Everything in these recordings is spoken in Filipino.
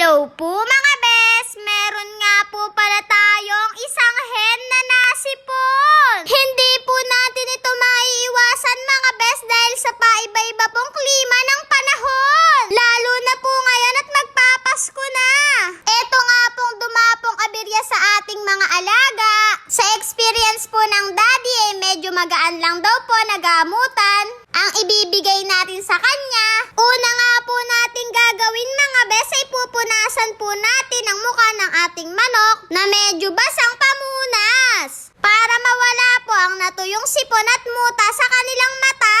Hello po mga bes! Meron nga po pala tayong isang hen na nasipon! Hindi po natin ito maiiwasan mga bes dahil sa paiba-iba pong klima ng panahon! Lalo na po ngayon at magpapasko na! Ito nga pong dumapong abirya sa ating mga alaga. Sa experience po ng daddy eh medyo magaan lang daw po nagamutan. Ang ibibigay natin sa kanya, pupunasan po natin ang mukha ng ating manok na medyo basang pamunas. Para mawala po ang natuyong sipon at muta sa kanilang mata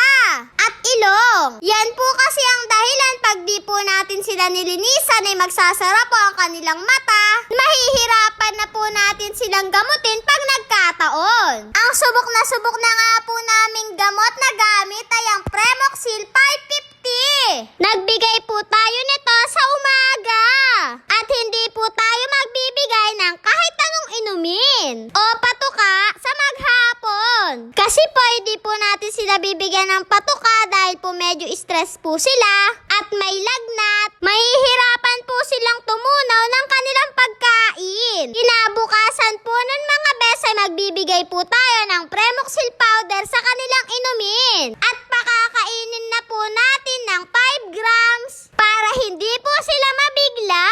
at ilong. Yan po kasi ang dahilan pag di po natin sila nilinisan ay magsasara po ang kanilang mata. Mahihirapan na po natin silang gamutin pag nagkataon. Ang subok na subok na nga po naming gamot na gamit ay ang Premoxil 550. Nagbigay po tayo nito sa umaga. At hindi po tayo magbibigay ng kahit anong inumin o patuka sa maghapon. Kasi po hindi po natin sila bibigyan ng patuka dahil po medyo stress po sila at may lagnat. Mahihirapan po silang tumunaw ng kanilang pagkain. Kinabukasan po nun mga bes ay magbibigay po tayo ng Premoxil powder sa kanilang inumin. At pakakainin na po natin ng 5 grams para hindi po sila mabigla.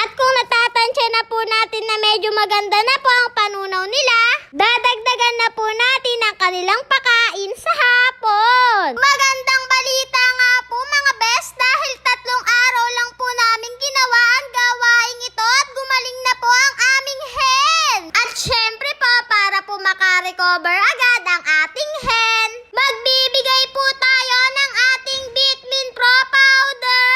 At kung natatansya na po natin na medyo maganda na po ang panunaw nila, dadagdagan na po natin ang kanilang pakain sa hapon. Magandang balita nga po mga best dahil tatlong araw lang po namin ginawa ang gawaing ito at gumaling na po ang aming hen. At syempre po para po makarecover agad ang ating hen, magbibigay po tayo ng ating Bitmin Pro Powder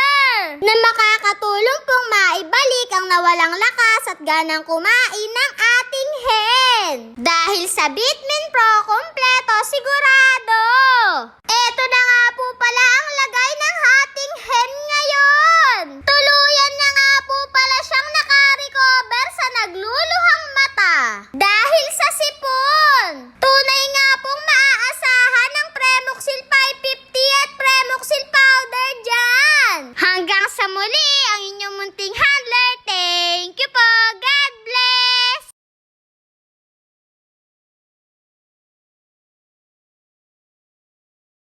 na makakatulong pong maibalik ang nawalang lakas at ganang kumain ng ating. Dahil sa Bitmin Pro, kompleto sigurado.